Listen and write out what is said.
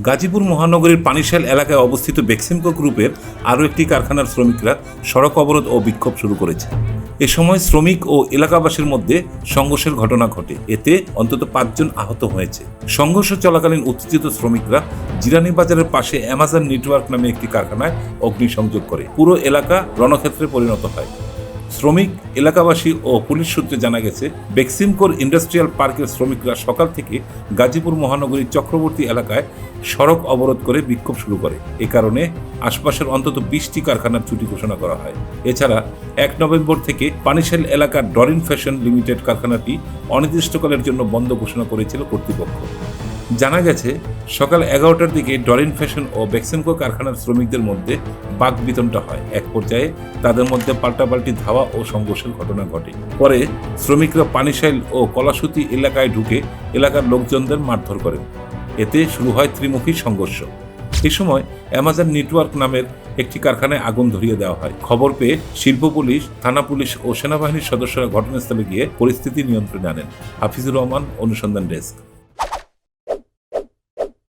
গাজীপুর মহানগরীর পানিশাল এলাকায় অবস্থিত বেক্সিমকো গ্রুপের আরও একটি কারখানার শ্রমিকরা সড়ক অবরোধ ও বিক্ষোভ শুরু করেছে। এ সময় শ্রমিক ও এলাকাবাসীর মধ্যে সংঘর্ষের ঘটনা ঘটে। এতে অন্তত পাঁচজন আহত হয়েছে। সংঘর্ষ চলাকালীন উত্তেজিত শ্রমিকরা জিরানি বাজারের পাশে অ্যামাজন নেটওয়ার্ক নামে একটি কারখানায় অগ্নিসংযোগ করে। পুরো এলাকা রণক্ষেত্রে পরিণত হয়। শ্রমিক, এলাকাবাসী ও পুলিশ সূত্রে জানা গেছে, বেক্সিমকোর ইন্ডাস্ট্রিয়াল পার্কের শ্রমিকরা সকাল থেকে গাজীপুর মহানগরীর চক্রবর্তী এলাকায় সড়ক অবরোধ করে বিক্ষোভ শুরু করে। এ কারণে আশপাশের অন্তত বিশটি কারখানার ছুটি ঘোষণা করা হয়। এছাড়া এক নভেম্বর থেকে পানিশাল এলাকার ডরিন ফ্যাশন লিমিটেড কারখানাটি অনির্দিষ্টকালের জন্য বন্ধ ঘোষণা করেছিল কর্তৃপক্ষ। জানা গেছে সকাল এগারোটার দিকে ডরিন ফ্যাশন ও বেক্সেমকো কারখানার শ্রমিকদের মধ্যে বাক বিতনটা হয়। এক পর্যায়ে তাদের মধ্যে পাল্টাপাল্টি ধাওয়া ও সংঘর্ষের ঘটনা ঘটে। পরে শ্রমিকরা পানিশাইল ও কলাসুতি এলাকায় ঢুকে এলাকার লোকজনদের মারধর করেন। এতে শুরু হয় ত্রিমুখী সংঘর্ষ। এ সময় অ্যামাজন নেটওয়ার্ক নামের একটি কারখানায় আগুন ধরিয়ে দেওয়া হয়। খবর পেয়ে শিল্প পুলিশ, থানা পুলিশ ও সেনাবাহিনীর সদস্যরা ঘটনাস্থলে গিয়ে পরিস্থিতি নিয়ন্ত্রণে আনেন। হাফিজুর রহমান, অনুসন্ধান ডেস্ক।